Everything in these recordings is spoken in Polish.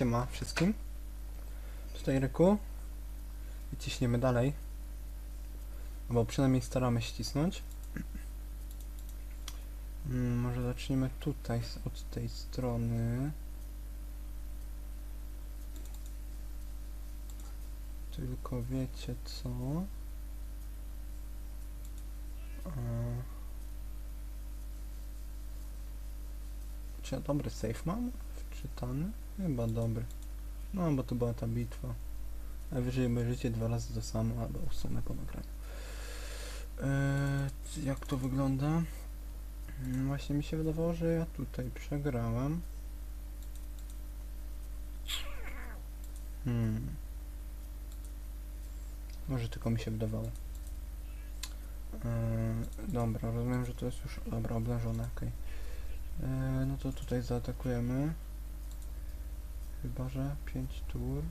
Siema wszystkim. Tutaj Ryku. I ciśniemy dalej. Albo przynajmniej staramy się cisnąć. Mm, może zaczniemy tutaj, od tej strony. Tylko wiecie co? Czy ja dobry save mam? Wczytany? Chyba dobry. No, bo to była ta bitwa. Najwyżej obejrzycie dwa razy to samo, albo usunę po nagraniu. Eee, jak to wygląda? Mm, Właśnie mi się wydawało, że ja tutaj przegrałem. Hmm. Może tylko mi się wydawało. Eee, dobra, rozumiem, że to jest już... Dobra, oblężone, okej. Eee, no to tutaj zaatakujemy. Chyba, że 5 tur.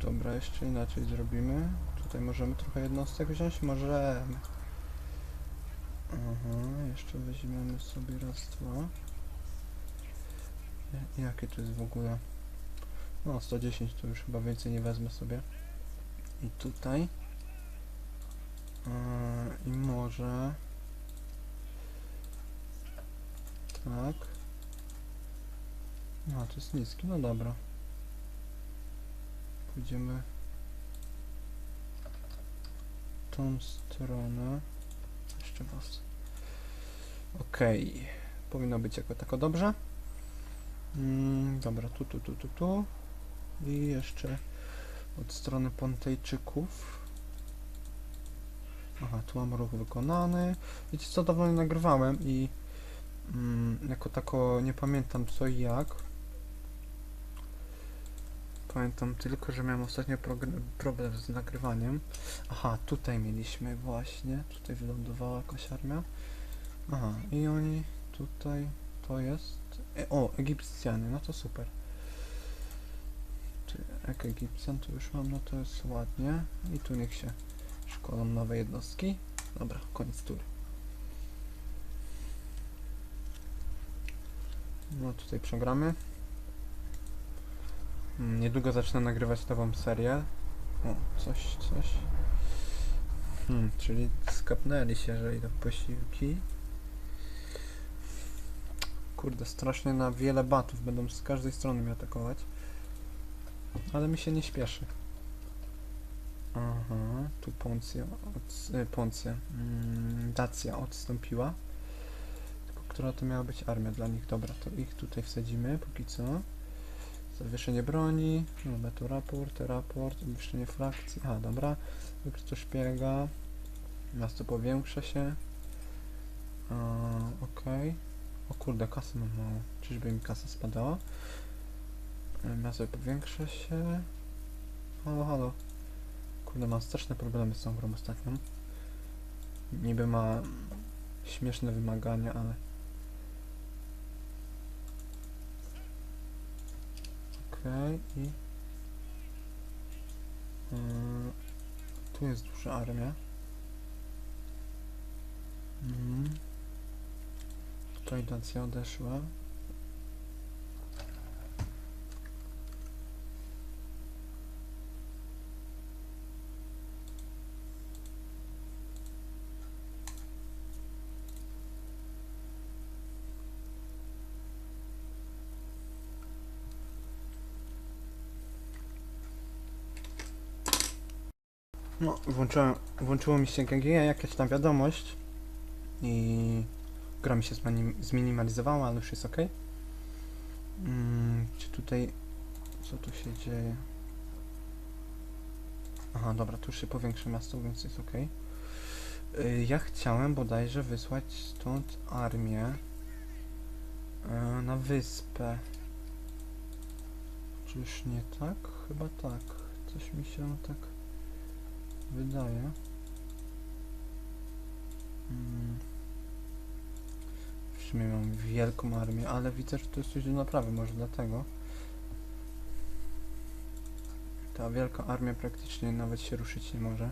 Dobra, jeszcze inaczej zrobimy. Tutaj możemy trochę jednostek wziąć? Możemy. Aha, jeszcze weźmiemy sobie raz, dwa. Ja- Jakie to jest w ogóle? No, 110 to już chyba więcej nie wezmę sobie. I tutaj. Eee, I może... Tak. No, to jest niski, no dobra. Pójdziemy tą stronę. Jeszcze was. Okej. Powinno być jako tako dobrze. Mm, dobra, tu, tu, tu, tu, tu. I jeszcze od strony Pontejczyków. Aha, tu mam ruch wykonany. Wiecie co, dawno nie nagrywałem i mm, jako tako nie pamiętam co i jak. Pamiętam tylko, że miałem ostatnio problem z nagrywaniem. Aha, tutaj mieliśmy właśnie. Tutaj wylądowała jakaś armia. Aha, i oni tutaj to jest. E, o, Egipcjanie, no to super. Czy jak Egipcjan to już mam, no to jest ładnie. I tu niech się szkolą nowe jednostki. Dobra, koniec tury. No tutaj przegramy. Mm, Niedługo zacznę nagrywać nową serię. O, coś, coś. Hmm, czyli skapnęli się, że idą posiłki. Kurde, strasznie na wiele batów będą z każdej strony mnie atakować. Ale mi się nie śpieszy. Aha, tu Poncja, od, y, Poncja, mm, Dacia odstąpiła. Tylko która to miała być armia dla nich? Dobra, to ich tutaj wsadzimy póki co. Zawieszenie broni, dobra, tu raport, raport, umieszczenie frakcji, a dobra, wykryto szpiega, miasto powiększa się, a, okej, o kurde, kasy mam mało, czyżby mi kasa spadała, E, miasto powiększa się, halo, halo, kurde, mam straszne problemy z tą grą ostatnią, niby ma śmieszne wymagania, ale i yy, tu jest duża armia. Mhm. Tutaj Dacia odeszła. No, włączyłem, włączyło mi się GG, jakaś tam wiadomość i gra mi się zminim- zminimalizowała, ale już jest ok. Mm, czy tutaj, co tu się dzieje? Aha, dobra, tu już się powiększy miasto, więc jest ok. Ja chciałem bodajże wysłać stąd armię y, na wyspę. Czyż nie tak? Chyba tak. Coś mi się tak wydaje. Hmm. W sumie mam wielką armię, ale widzę, że tu jest coś do naprawy, może dlatego. Ta wielka armia praktycznie nawet się ruszyć nie może.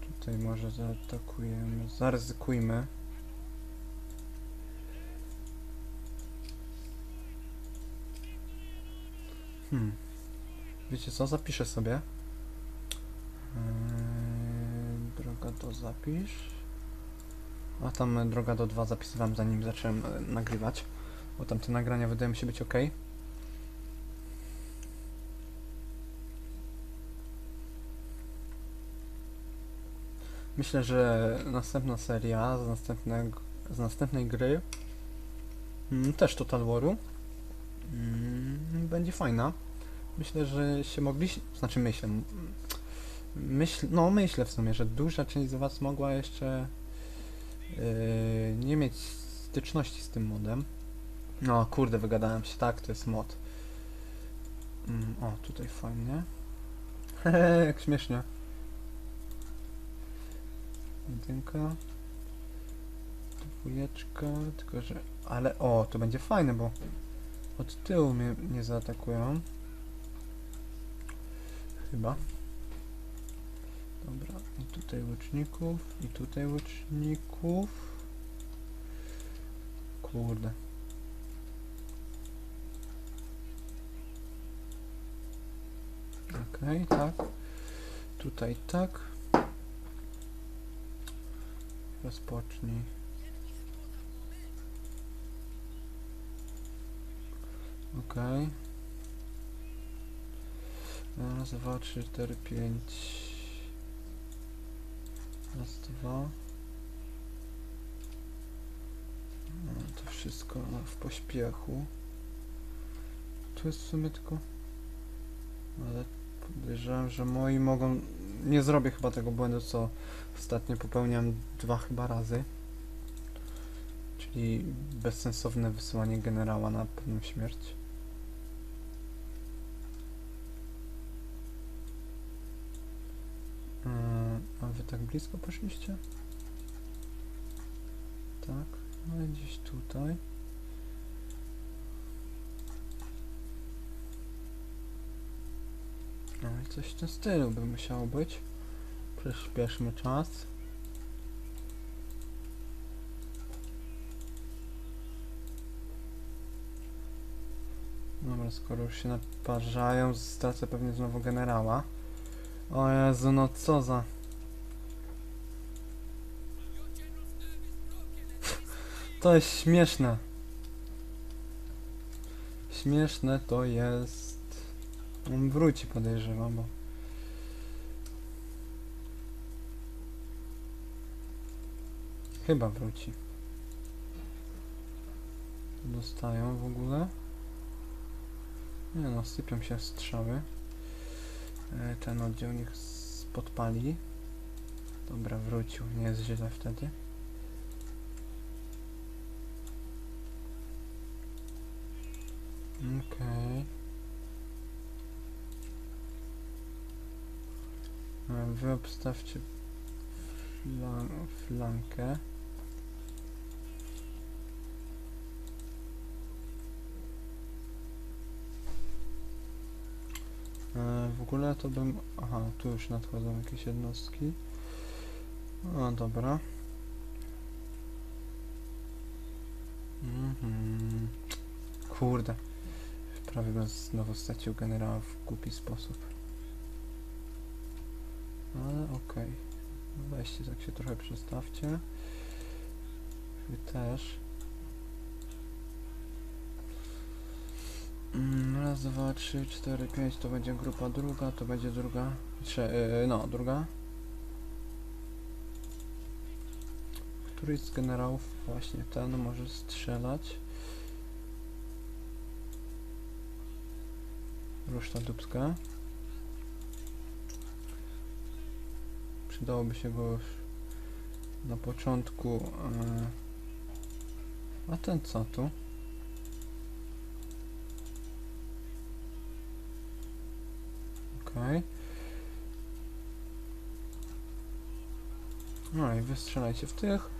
Tutaj może zaatakujemy, zaryzykujmy. Hmm. Wiecie co, zapiszę sobie. Do zapisz. A tam e, droga do 2 zapisywałem zanim zacząłem e, nagrywać. Bo tam te nagrania wydają mi się być ok. Myślę, że następna seria z, następnego, z następnej gry mm, też Total Waru mm, będzie fajna. Myślę, że się mogliście, znaczy myślę, myśl, no myślę w sumie, że duża część z Was mogła jeszcze yy, nie mieć styczności z tym modem. No kurde, wygadałem się, tak, to jest mod. Mm, o, tutaj fajnie. Hehe, jak śmiesznie. Jedynka. Dwójeczka, tylko że... Ale o, to będzie fajne, bo od tyłu mnie nie zaatakują. Chyba. I tutaj łuczników, i tutaj łuczników. Kurde. Okej, tak. Tutaj tak. Rozpocznij. Okej. Raz, dwa, trzy, cztery, pięć. Raz, dwa. No, to wszystko w pośpiechu. Tu jest w sumie tylko... Ale podejrzewam, że moi mogą... Nie zrobię chyba tego błędu, co ostatnio popełniam dwa chyba razy. Czyli bezsensowne wysyłanie generała na pewną śmierć. Yy, A wy tak blisko poszliście? Tak, no i gdzieś tutaj. No i coś w tym stylu by musiało być. Przyspieszmy czas. Dobra, skoro już się naparzają, stracę pewnie znowu generała. O Jezu, no co za... To jest śmieszne. Śmieszne to jest... On wróci podejrzewam, bo... Chyba wróci. Dostają w ogóle? Nie no, sypią się strzały. E, Ten oddział niech podpali. Dobra, wrócił, nie jest źle wtedy. Okej. E, Wy obstawcie flan flankę. E, W ogóle to bym... Aha, tu już nadchodzą jakieś jednostki. O, dobra. Mhm. Kurde. Prawie bym znowu stracił generała w głupi sposób. Ale okej. Weźcie, tak się trochę przestawcie. Wy też. Mm, Raz, dwa, trzy, cztery, pięć to będzie grupa druga, to będzie druga. Trze yy, no, druga. Któryś z generałów, właśnie ten, może strzelać. Ruszta dubska. Przydałoby się go już na początku. Yy. A ten co tu? Okej. No i wystrzelajcie w tych.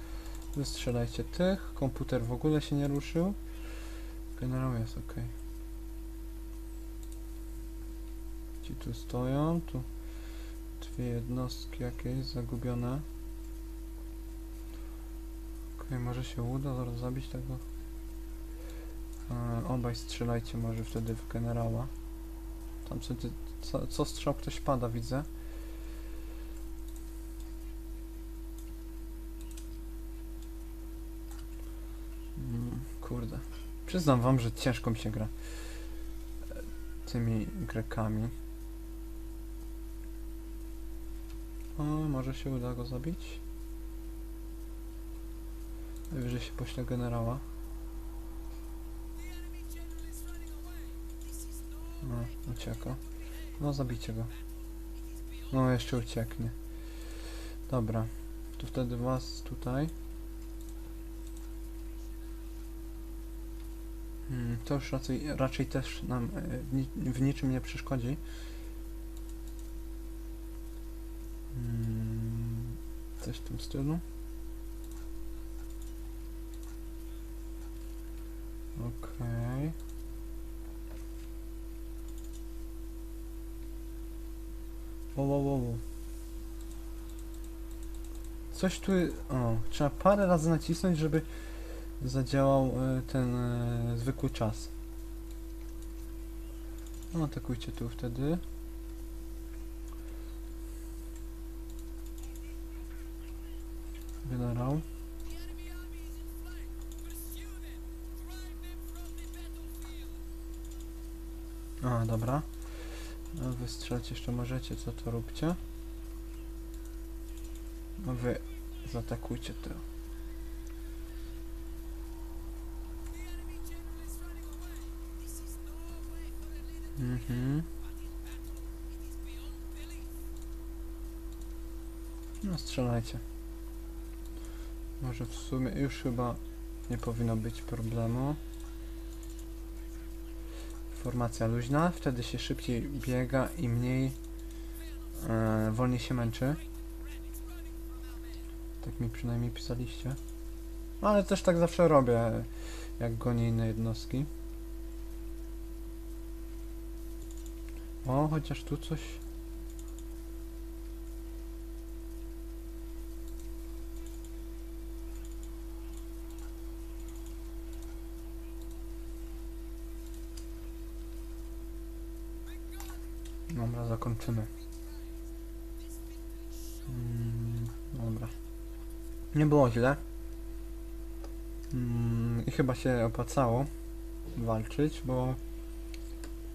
Wystrzelajcie tych. Komputer w ogóle się nie ruszył. Generał jest ok. Ci tu stoją. Tu dwie jednostki jakieś zagubione. Okej, może się uda zaraz zabić tego. E, obaj strzelajcie może wtedy w generała. Tam co, co, co strzał ktoś pada, widzę. Mm, kurde. Przyznam wam, że ciężko mi się gra e, tymi Grekami. O, może się uda go zabić? Najwyżej się pośle generała. No, ucieka. No, zabijcie go. No, jeszcze ucieknie. Dobra. To wtedy was tutaj. Hmm, to już raczej, raczej też nam e, w niczym nie przeszkodzi. Coś w tym stylu. Okej. Wow, wow, wow. wow. Coś tu... O, trzeba parę razy nacisnąć, żeby zadziałał e, ten e, zwykły czas. No, atakujcie tu wtedy. Generał. A, dobra. No, wystrzelać jeszcze możecie, co to róbcie. Wy zaatakujcie to. Mhm. No strzelajcie. Może w sumie już chyba nie powinno być problemu. Formacja luźna, wtedy się szybciej biega i mniej e, wolniej się męczy. Tak mi przynajmniej pisaliście. No, Ale też tak zawsze robię, jak gonię inne jednostki. O, chociaż tu coś. Dobra, zakończymy. Mm, dobra. Nie było źle. Mm, I chyba się opłacało walczyć, bo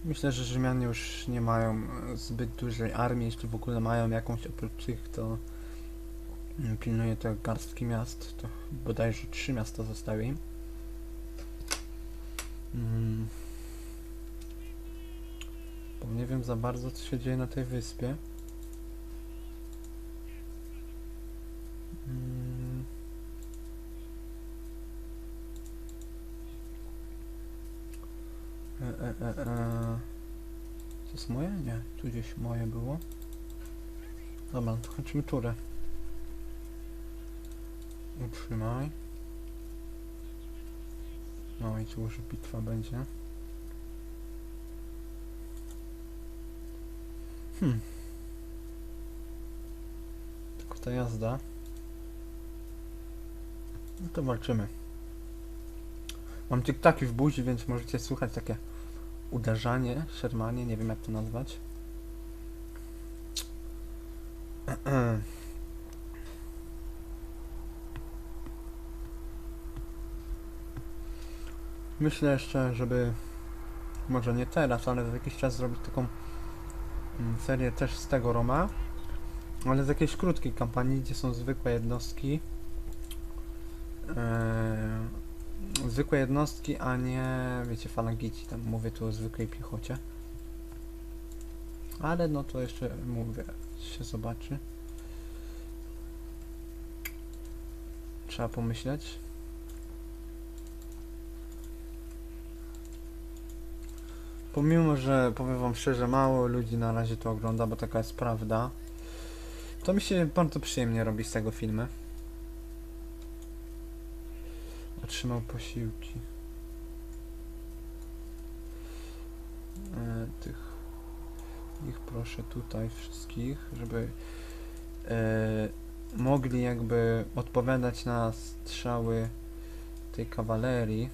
myślę, że Rzymianie już nie mają zbyt dużej armii, jeśli w ogóle mają jakąś oprócz tych, to mm, pilnuje to garstki miast, to bodajże trzy miasta zostały im. Mm. Nie wiem za bardzo, co się dzieje na tej wyspie. Mm. E, e, e, e. To jest moje? Nie, tu gdzieś moje było. Dobra, to kończymy turę. Utrzymaj. No i tu już bitwa będzie. Hmm. Tylko ta jazda. No to walczymy. Mam tiktaki w buzi, więc możecie słuchać takie uderzanie, szermanie, nie wiem jak to nazwać. Myślę jeszcze, żeby może nie teraz, ale za jakiś czas zrobić taką serię też z tego Roma, ale z jakiejś krótkiej kampanii, gdzie są zwykłe jednostki. Eee, zwykłe jednostki, a nie, wiecie, falangici, tam mówię tu o zwykłej piechocie. Ale no to jeszcze mówię, się zobaczy. Trzeba pomyśleć. Pomimo, że powiem wam szczerze, mało ludzi na razie to ogląda, bo taka jest prawda, to mi się bardzo przyjemnie robi z tego filmy. Otrzymał posiłki. E, tych ich proszę tutaj wszystkich, żeby e, mogli jakby odpowiadać na strzały tej kawalerii.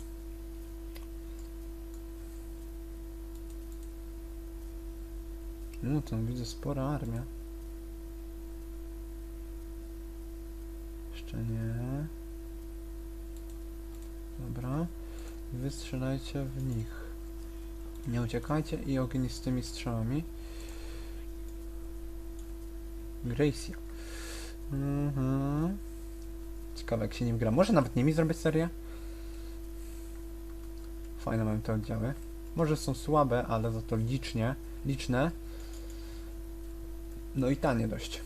No to widzę spora armia. Jeszcze nie. Dobra. Wy strzelajcie w nich. Nie uciekajcie i ognistymi strzałami. Gracia. Mhm. Ciekawe jak się nim gra. Może nawet nimi zrobić serię? Fajne mają te oddziały. Może są słabe, ale za to licznie, liczne. No i tanie dość.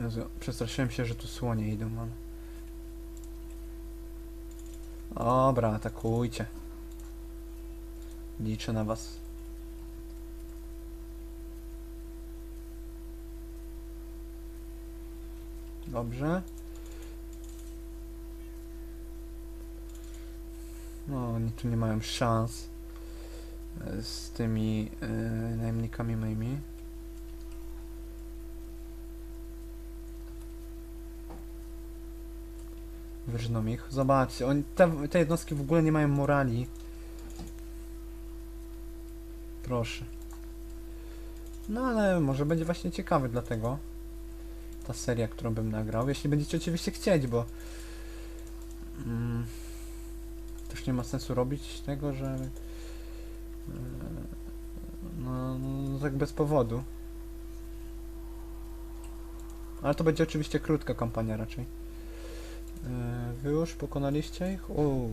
Jezu, przestraszyłem się, że tu słonie idą, man. Dobra, atakujcie. Liczę na was. Dobrze. No, oni tu nie mają szans e, z tymi e, najemnikami moimi. Wyrżną ich. Zobaczcie, oni, te, te jednostki w ogóle nie mają morali. Proszę. No ale może będzie właśnie ciekawy dlatego ta seria, którą bym nagrał. Jeśli będziecie oczywiście chcieć, bo mm, też nie ma sensu robić tego, że e, no, no tak bez powodu. Ale to będzie oczywiście krótka kampania raczej. E, Wy już pokonaliście ich? O.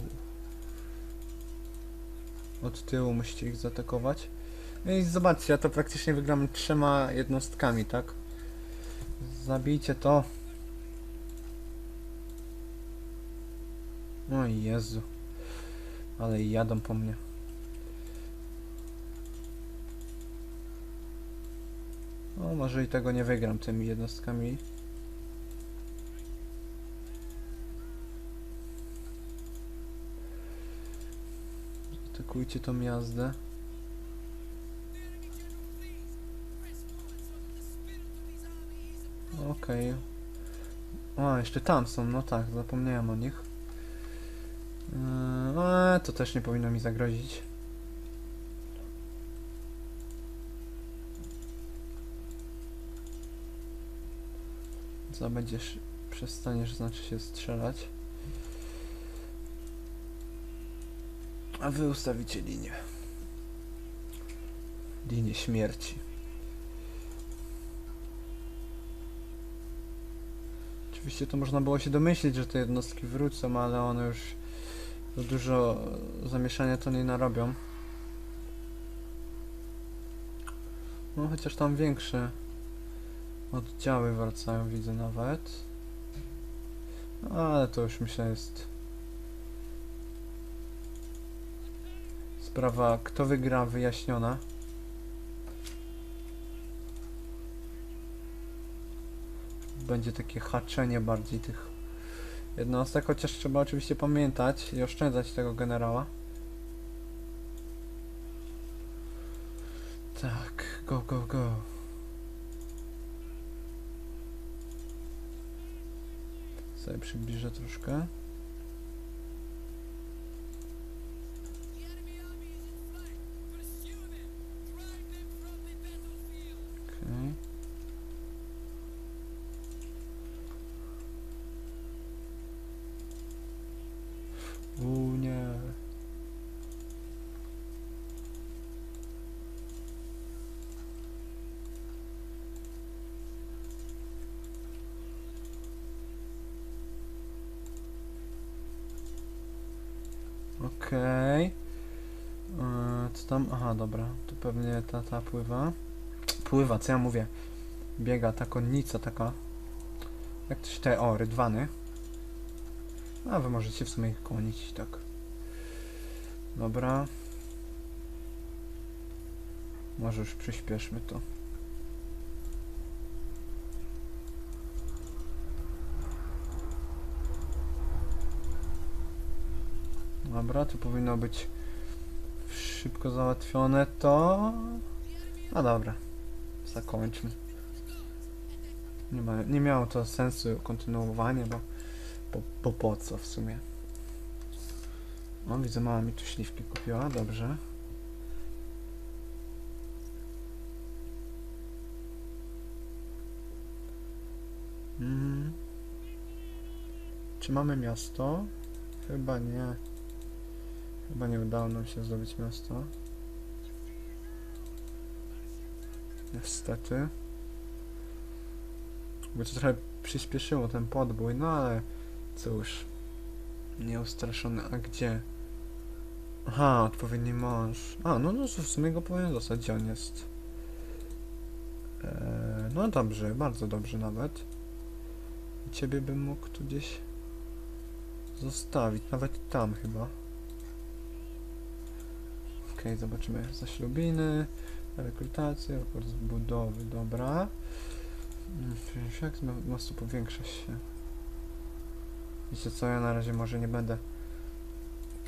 Od tyłu musicie ich zaatakować. No i zobaczcie, ja to praktycznie wygram trzema jednostkami, tak? Zabijcie to. O Jezu. Ale jadą po mnie. O, może i tego nie wygram tymi jednostkami. Atakujcie tą jazdę. Okej. O, jeszcze tam są, no tak, zapomniałem o nich. A, to też nie powinno mi zagrozić. Co będziesz, przestaniesz, znaczy się strzelać. A wy ustawicie linię. Linię śmierci. Oczywiście to można było się domyślić, że te jednostki wrócą, ale one już dużo zamieszania to nie narobią. No chociaż tam większe oddziały wracają, widzę nawet. No, ale to już myślę jest sprawa kto wygra wyjaśniona. będzie takie haczenie bardziej tych jednostek, chociaż trzeba oczywiście pamiętać i oszczędzać tego generała. Tak, go, go, go. Sobie przybliżę troszkę. Okej. U nie. Okej. Yy, Co tam? Aha, dobra. Tu pewnie ta, ta pływa. Pływa, co ja mówię? Biega ta konnica taka. Jak to się te... O, rydwany. A wy możecie w sumie ich kłonić, tak. Dobra. Może już przyspieszmy to. Dobra, tu powinno być szybko załatwione to... No dobra, zakończmy. Nie, ma, nie miało to sensu kontynuowanie, bo, bo, bo po co w sumie. O, widzę, mama mi tu śliwki kupiła, dobrze. Mm. Czy mamy miasto? Chyba nie. Chyba nie udało nam się zdobyć miasto. Niestety. Bo to trochę przyspieszyło ten podbój, no ale cóż. Nieustraszony, a gdzie? Aha, odpowiedni mąż. A, no, no w sumie go powinien dostać, gdzie on jest. Eee, no dobrze, bardzo dobrze nawet. Ciebie bym mógł tu gdzieś zostawić, nawet tam chyba. Zobaczymy zaślubiny, rekrutację, raport z budowy, dobra. Mm, Jak z mo- mostu powiększa się? Wiecie co, ja na razie może nie będę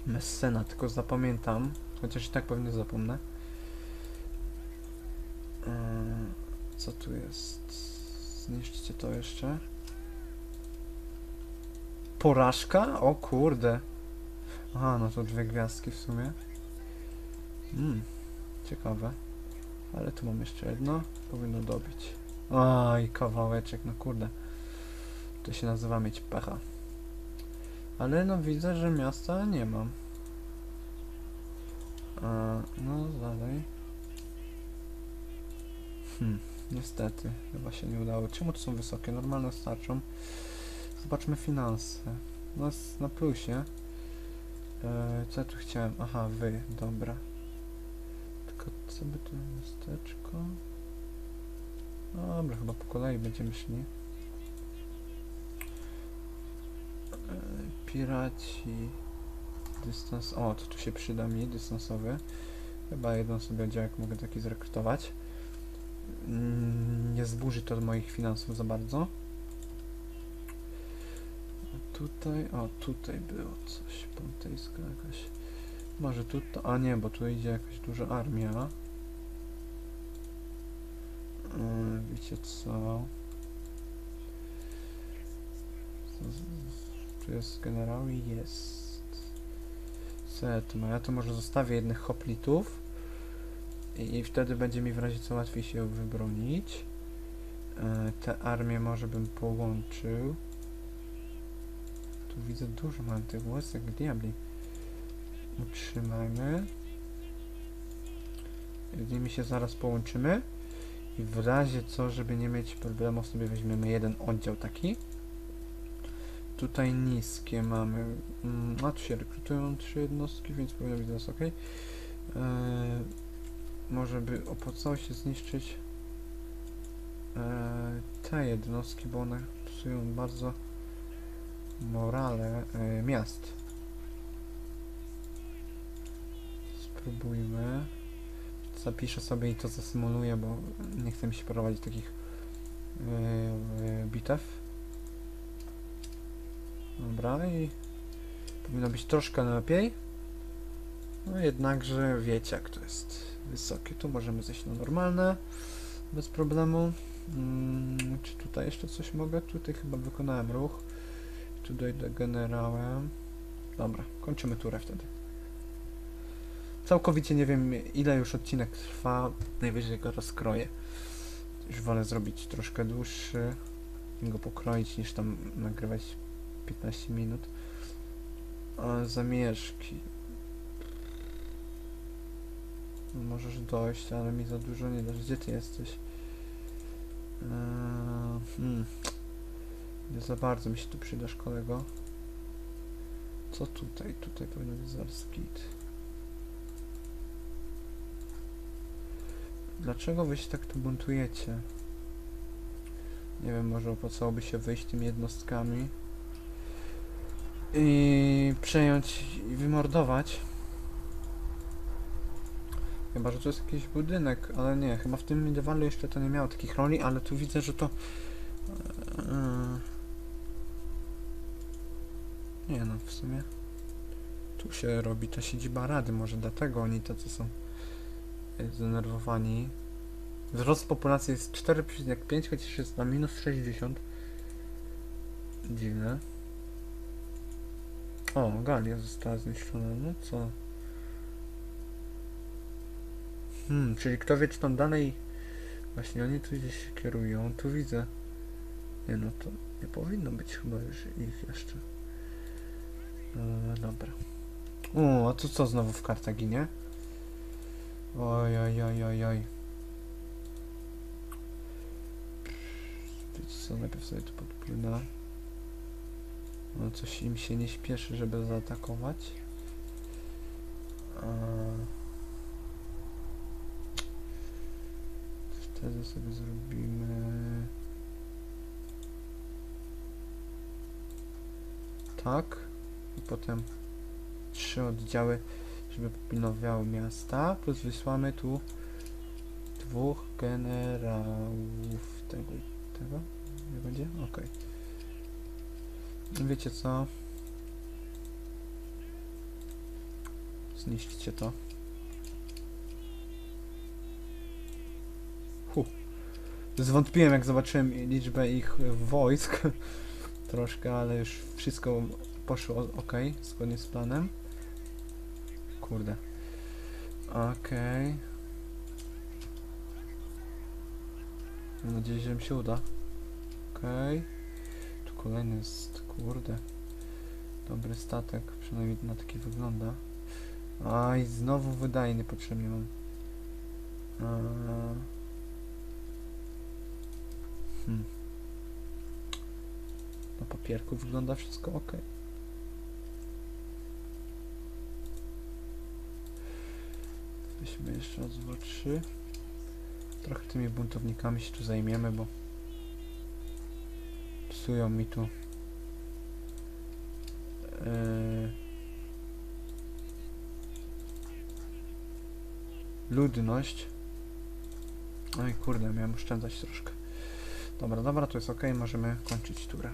Messena, tylko zapamiętam, chociaż i tak pewnie zapomnę. Eee, Co tu jest? Zniszczcie to jeszcze. Porażka? O kurde. Aha, no to dwie gwiazdki w sumie. Mm, ciekawe. Ale tu mam jeszcze jedno. Powinno dobić. Oj, kawałeczek, no kurde. To się nazywa mieć pecha. Ale no widzę, że miasta nie mam. A, no dalej. Hmm, niestety, chyba się nie udało. Czemu to są wysokie? Normalne starczą. Zobaczmy finanse. Jest na plusie. E, co ja tu chciałem? Aha, wy, dobra. Tylko co by tu miasteczko? Dobra, chyba po kolei będziemy szli. E, piraci. Dystans. O, to tu się przyda mi, dystansowy. Chyba jeden sobie oddziałek mogę taki zrekrutować. Mm, Nie zburzy to moich finansów za bardzo. A tutaj, o tutaj było coś, pontejska jakaś. Może tutaj, a nie, bo tu idzie jakaś duża armia. Yy, wiecie co? Tu jest generał i jest. Setma. Ja to może zostawię jednych hoplitów. I, I wtedy będzie mi w razie co łatwiej się wybronić. E, te armie może bym połączył. Tu widzę dużo mam tych łezek diabli. Utrzymajmy. Z nimi się zaraz połączymy. I w razie co, żeby nie mieć problemu, sobie weźmiemy jeden oddział taki. Tutaj niskie mamy. Mm, a tu się rekrutują trzy jednostki, więc powinno być teraz ok. Eee, może by opłacało się zniszczyć eee, te jednostki, bo one psują bardzo morale e, miast. Spróbujmy. Zapiszę sobie i to zasymuluję, bo nie chcę mi się prowadzić takich yy, bitew. Dobra i powinno być troszkę lepiej. No jednakże wiecie jak to jest wysokie. Tu możemy zejść na normalne bez problemu. Mm, czy tutaj jeszcze coś mogę? Tutaj chyba wykonałem ruch. Tu dojdę generałem. Dobra, kończymy turę wtedy. Całkowicie nie wiem ile już odcinek trwa, najwyżej go rozkroję. Już wolę zrobić troszkę dłuższy i go pokroić niż tam nagrywać 15 minut. A zamieszki. No, Możesz dojść, ale mi za dużo nie dasz. Gdzie ty jesteś? Eee, hmm. Nie za bardzo mi się tu przydasz, kolego. Co tutaj? Tutaj powinno być zaraz git. Dlaczego wy się tak tu buntujecie? Nie wiem, może opłacałoby się wyjść tymi jednostkami i przejąć i wymordować. Chyba, że to jest jakiś budynek, ale nie, chyba w tym mediewalu jeszcze to nie miało takich roli, ale tu widzę, że to... Eee, nie no, w sumie tu się robi ta siedziba rady, może dlatego oni tacy są e, zdenerwowani. Wzrost populacji jest 4,5, chociaż jest na minus 60. Dziwne. O, Galia została zniszczona, no co? Hmm, czyli kto wie, czy tam dalej... Właśnie oni tu gdzieś się kierują, tu widzę. Nie no, to nie powinno być chyba już ich jeszcze. E, dobra. O, a to co znowu w Kartaginie? Oj, oj, oj, oj, oj. Wiecie co, najpierw sobie tu podpłynę. No coś im się nie śpieszy, żeby zaatakować. Wtedy sobie zrobimy... Tak. I potem trzy oddziały, żeby pilnowały miasta. Plus wysłamy tu dwóch generałów tego i tego. Nie będzie? Okej. Wiecie co? Zniszczcie to. Hu. Zwątpiłem jak zobaczyłem liczbę ich wojsk. Troszkę, ale już wszystko poszło ok, zgodnie z planem. Kurde. Okej. Mam nadzieję, że mi się uda. Okej. Tu kolejny jest, kurde. Dobry statek, przynajmniej na taki wygląda. Aj, znowu wydajny potrzebnie mam. Hmm. Na papierku wygląda wszystko ok. Weźmy jeszcze raz dwa, trzy. Trochę tymi buntownikami się tu zajmiemy, bo psują mi tu yy, ludność. Oj kurde, miałem oszczędzać troszkę. Dobra, dobra, to jest ok, możemy kończyć turę.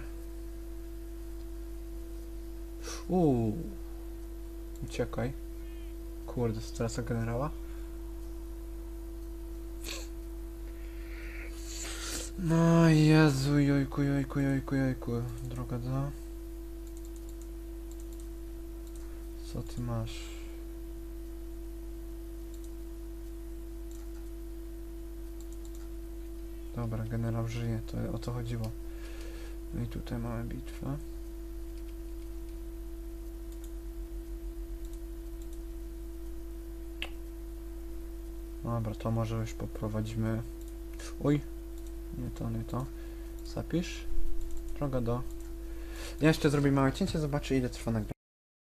Uuu. Uciekaj. Kurde, stresa generała. No Jezu, jojku, jojku, jojku, jojku. Droga do... Co ty masz? Dobra, generał żyje, to o to chodziło. No i tutaj mamy bitwę. Dobra, to może już poprowadzimy. Oj, nie to, nie to. Zapisz. Droga do. Ja jeszcze zrobię małe cięcie, zobaczę ile trwa nagranie.